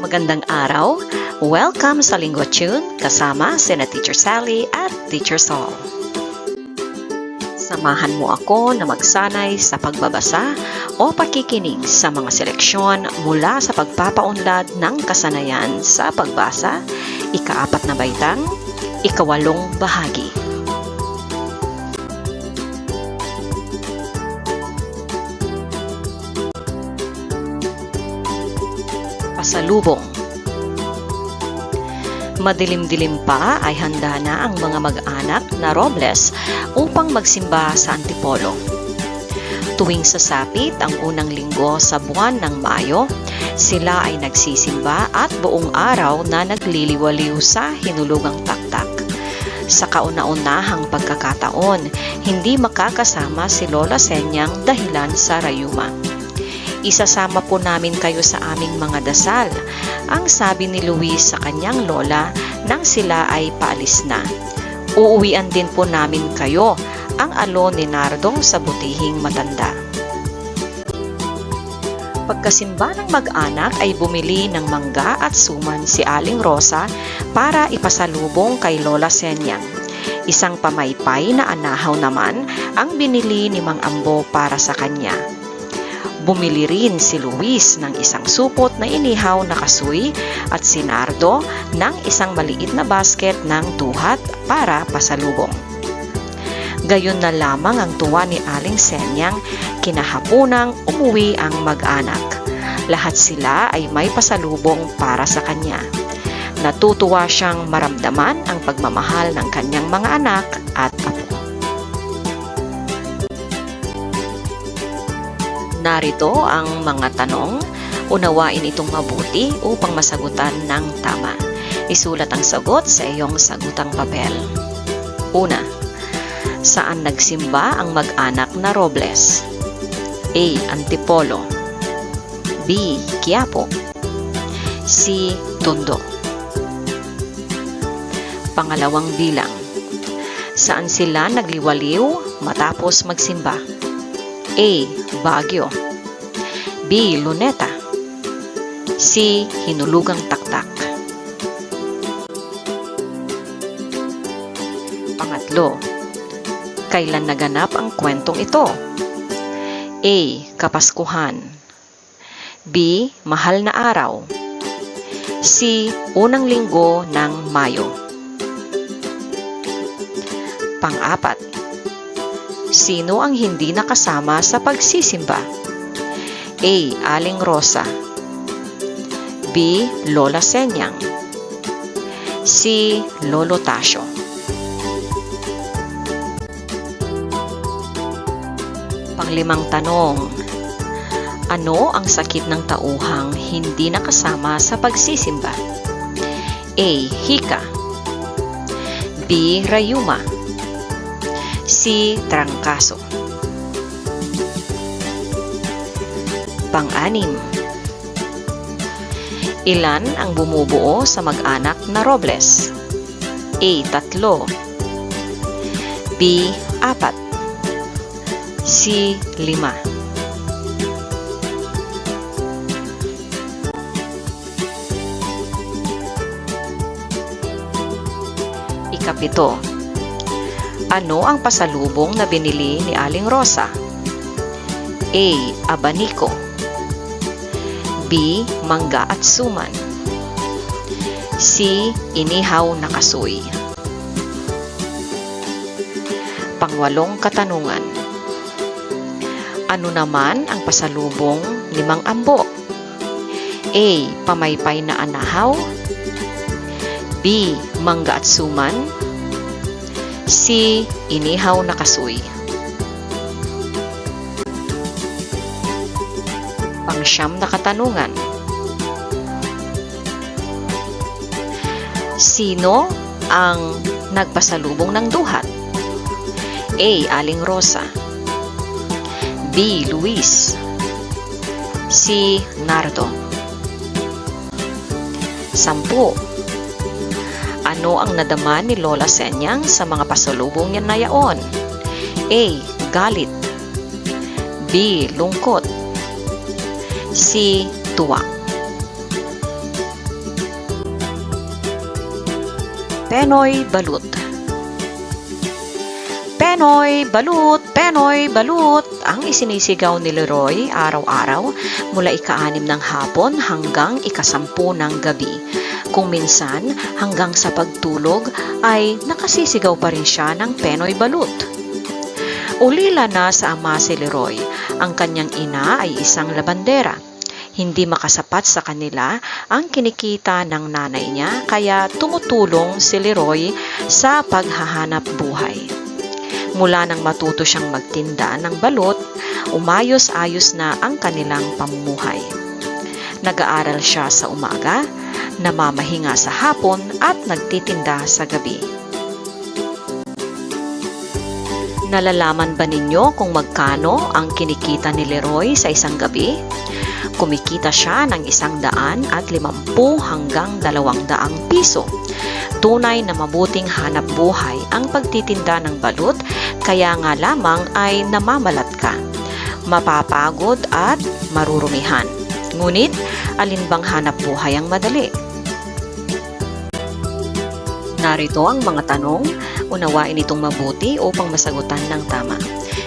Magandang araw! Welcome sa Linggo Tune kasama sina Teacher Sally at Teacher Saul. Samahan mo ako na magsanay sa pagbabasa o pakikinig sa mga seleksyon mula sa pagpapaunlad ng kasanayan sa pagbasa, ikaapat na baitang, ikawalong bahagi. Pasalubong Madilim-dilim pa ay handa na ang mga mag-anak na Robles upang magsimba sa Antipolo. Tuwing sasapit ang unang linggo sa buwan ng Mayo, sila ay nagsisimba at buong araw na nagliliwaliw sa hinulugang taktak. Sa kauna-unahang pagkakataon, hindi makakasama si Lola Senyang dahilan sa rayuma. Isasama po namin kayo sa aming mga dasal, ang sabi ni Luis sa kanyang lola nang sila ay paalis na. Uuwian din po namin kayo, ang alon ni Nardo sa butihing matanda. Pagkasimba ng mag-anak ay bumili ng mangga at suman si Aling Rosa para ipasalubong kay Lola Senyang. Isang pamaypay na anahaw naman ang binili ni Mang Ambo para sa kanya. Bumili rin si Luis ng isang supot na inihaw na kasuy at si Nardo ng isang maliit na basket ng duhat para pasalubong. Gayon na lamang ang tuwa ni Aling Senyang kinahapunang umuwi ang mag-anak. Lahat sila ay may pasalubong para sa kanya. Natutuwa siyang maramdaman ang pagmamahal ng kanyang mga anak at Narito ang mga tanong. Unawain itong mabuti upang masagutan ng tama. Isulat ang sagot sa iyong sagutang papel. Una, saan nagsimba ang mag-anak na Robles? A. Antipolo B. Quiapo C. Tondo Pangalawang bilang Saan sila nagliwaliw matapos magsimba? A. Baguio B. Luneta C. Hinulugang Taktak Pangatlo, kailan naganap ang kwentong ito? A. Kapaskuhan B. Mahal na araw C. Unang linggo ng Mayo Pang-apat, Sino ang hindi nakasama sa pagsisimba? A. Aling Rosa B. Lola Senyang C. Lolo Tasyo Panglimang tanong Ano ang sakit ng tauhang hindi nakasama sa pagsisimba? A. Hika B. Rayuma C. Trangkaso Pang-anim Ilan ang bumubuo sa mag-anak na Robles? A. Tatlo B. Apat C. Lima Ikapito ano ang pasalubong na binili ni Aling Rosa? A. Abanico B. Mangga at suman C. Inihaw na kasoy Pangwalong katanungan Ano naman ang pasalubong ni Mang Ambo? A. Pamaypay na anahaw B. Mangga at suman C. Inihaw na kasoy. Pangsyam na katanungan. Sino ang nagpasalubong ng duhat? A. Aling Rosa B. Luis C. Nardo Sampu ano ang nadama ni Lola Senyang sa mga pasalubong niya na yaon? A. Galit B. Lungkot si Tuwa. Penoy Balut Penoy Balut, Penoy Balut ang isinisigaw ni Leroy araw-araw mula ika-anim ng hapon hanggang ikasampu ng gabi. Kung minsan, hanggang sa pagtulog ay nakasisigaw pa rin siya ng Penoy Balut. Ulila na sa ama si Leroy. Ang kanyang ina ay isang labandera. Hindi makasapat sa kanila ang kinikita ng nanay niya kaya tumutulong si Leroy sa paghahanap buhay. Mula nang matuto siyang magtinda ng balot, umayos-ayos na ang kanilang pamumuhay. Nag-aaral siya sa umaga, namamahinga sa hapon at nagtitinda sa gabi. Nalalaman ba ninyo kung magkano ang kinikita ni Leroy sa isang gabi? Kumikita siya ng isang daan at limampu hanggang dalawang daang piso. Tunay na mabuting hanap buhay ang pagtitinda ng balut kaya nga lamang ay namamalat ka. Mapapagod at marurumihan. Ngunit, alin bang hanap buhay ang madali? Narito ang mga tanong, unawain itong mabuti upang masagutan ng tama.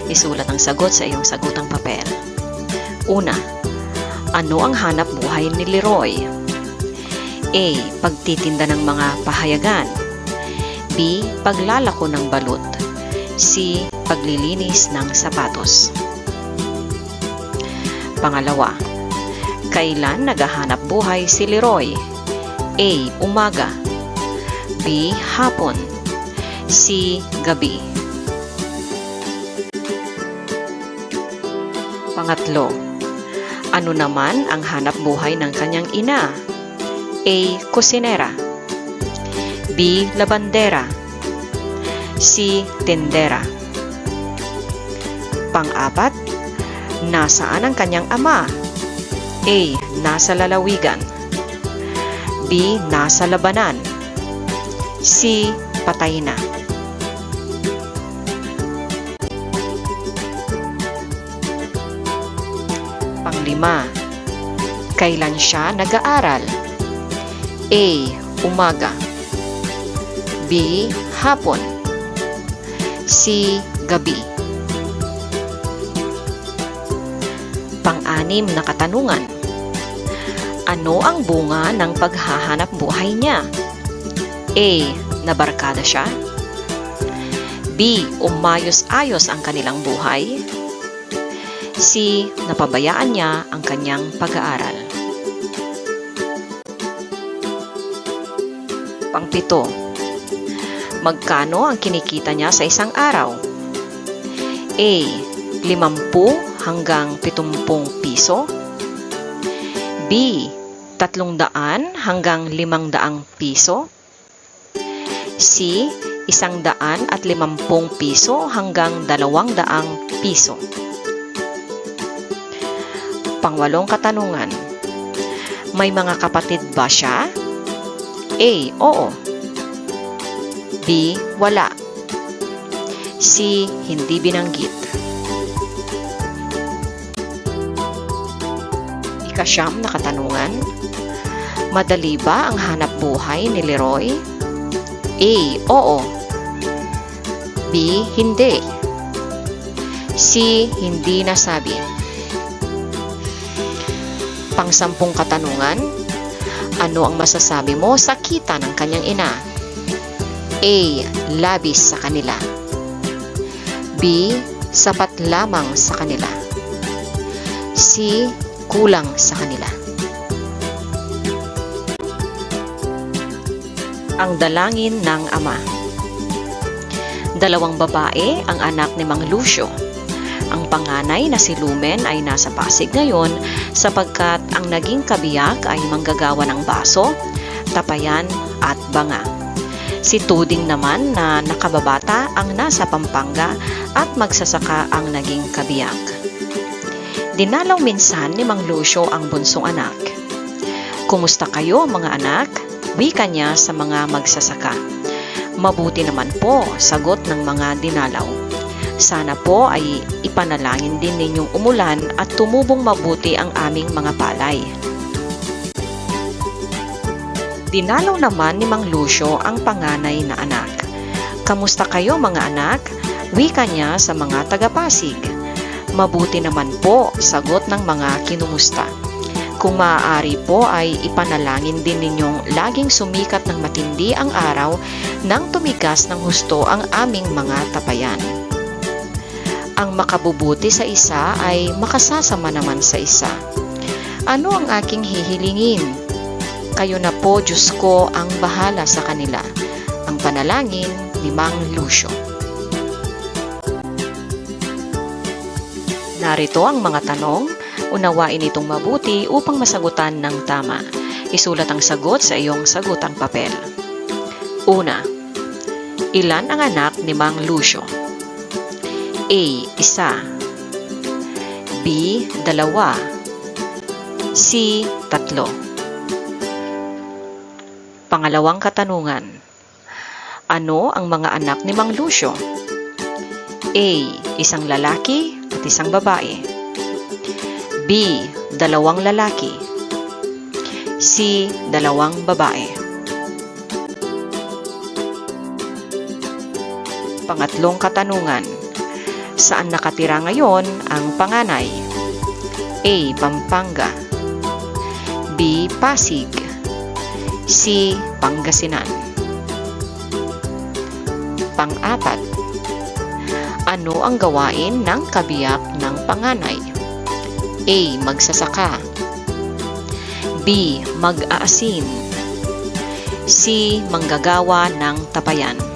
Isulat ang sagot sa iyong sagutang papel. Una, ano ang hanap buhay ni Leroy? A. Pagtitinda ng mga pahayagan. B. Paglalako ng balut. C. Paglilinis ng sapatos. Pangalawa, kailan naghahanap buhay si Leroy? A. Umaga. B. Hapon. C. Gabi. Pangatlo, ano naman ang hanap buhay ng kanyang ina? A. Kusinera B. Labandera C. Tendera Pang-apat, nasaan ang kanyang ama? A. Nasa lalawigan B. Nasa labanan C. Patay na Panglima, kailan siya nag-aaral? A. Umaga B. Hapon C. Gabi Pang-anim na katanungan Ano ang bunga ng paghahanap buhay niya? A. Nabarkada siya B. Umayos-ayos ang kanilang buhay C. Napabayaan niya ang kanyang pag-aaral Pangpito, magkano ang kinikita niya sa isang araw? A. 50 hanggang 70 piso B. 300 hanggang 500 piso C. 100 at 50 piso hanggang 200 piso Pangwalong katanungan, may mga kapatid ba siya? A. Oo. B. Wala. C. Hindi binanggit. Ikasyam na katanungan. Madali ba ang hanap buhay ni Leroy? A. Oo. B. Hindi. C. Hindi nasabi. Pangsampung katanungan. Ano ang masasabi mo sa kita ng kanyang ina? A. Labis sa kanila. B. Sapat lamang sa kanila. C. Kulang sa kanila. Ang dalangin ng ama. Dalawang babae ang anak ni Mang Lucio. Ang panganay na si Lumen ay nasa Pasig ngayon sapagkat ang naging kabiyak ay manggagawa ng baso, tapayan at banga. Si Tuding naman na nakababata ang nasa Pampanga at magsasaka ang naging kabiyak. Dinalaw minsan ni Mang Lucio ang bunsong anak. Kumusta kayo mga anak? Wika niya sa mga magsasaka. Mabuti naman po, sagot ng mga dinalaw. Sana po ay ipanalangin din ninyong umulan at tumubong mabuti ang aming mga palay. Dinalaw naman ni Mang Lucio ang panganay na anak. Kamusta kayo mga anak? Wika niya sa mga taga-Pasig. Mabuti naman po, sagot ng mga kinumusta. Kung maaari po ay ipanalangin din ninyong laging sumikat ng matindi ang araw nang tumigas ng husto ang aming mga tapayan. Ang makabubuti sa isa ay makasasama naman sa isa. Ano ang aking hihilingin? Kayo na po, Diyos ko, ang bahala sa kanila. Ang panalangin ni Mang Lucio. Narito ang mga tanong. Unawain itong mabuti upang masagutan ng tama. Isulat ang sagot sa iyong sagutang papel. Una, ilan ang anak ni Mang Lucio? A. Isa B. Dalawa C. Tatlo Pangalawang katanungan Ano ang mga anak ni Mang Lucio? A. Isang lalaki at isang babae B. Dalawang lalaki C. Dalawang babae Pangatlong katanungan Saan nakatira ngayon ang panganay? A. Pampanga B. Pasig C. Pangasinan Pang-apat Ano ang gawain ng kabiyak ng panganay? A. Magsasaka B. Mag-aasin C. Manggagawa ng tapayan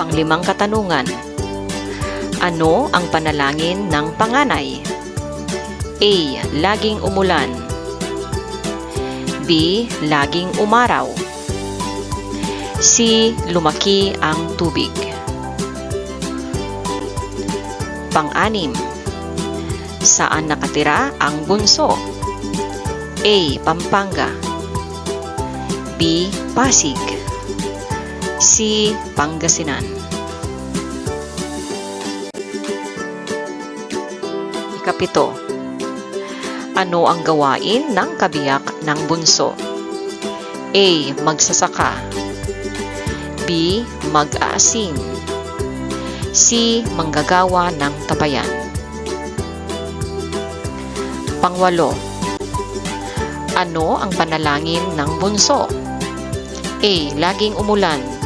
Panglimang katanungan Ano ang panalangin ng panganay? A. Laging umulan B. Laging umaraw C. Lumaki ang tubig Pang-anim Saan nakatira ang bunso? A. Pampanga B. Pasig C. Pangasinan Ikapito Ano ang gawain ng kabiyak ng bunso? A. Magsasaka B. Mag-aasin C. Manggagawa ng tapayan Pangwalo Ano ang panalangin ng bunso? A. Laging umulan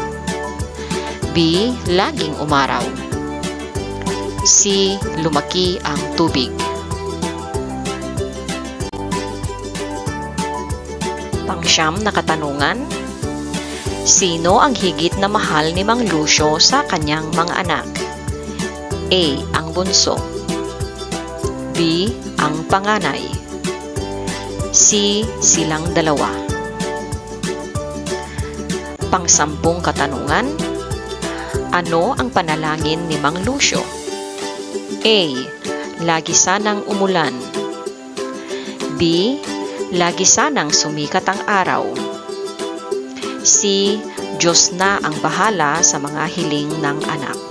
B. Laging umaraw C. Lumaki ang tubig Pangsyam na katanungan Sino ang higit na mahal ni Mang Lucio sa kanyang mga anak? A. Ang bunso B. Ang panganay C. Silang dalawa Pangsampung katanungan Ano ang panalangin ni Mang Lucio? A. Lagi sanang umulan B. Lagi sanang sumikat ang araw C. Diyos na ang bahala sa mga hiling ng anak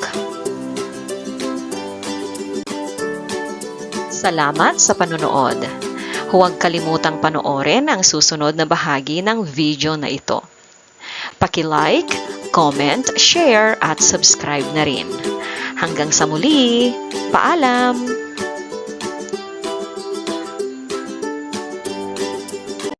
Salamat sa panonood. Huwag kalimutang panoorin ang susunod na bahagi ng video na ito. Paki-like, comment, share at subscribe na rin. Hanggang sa muli, paalam!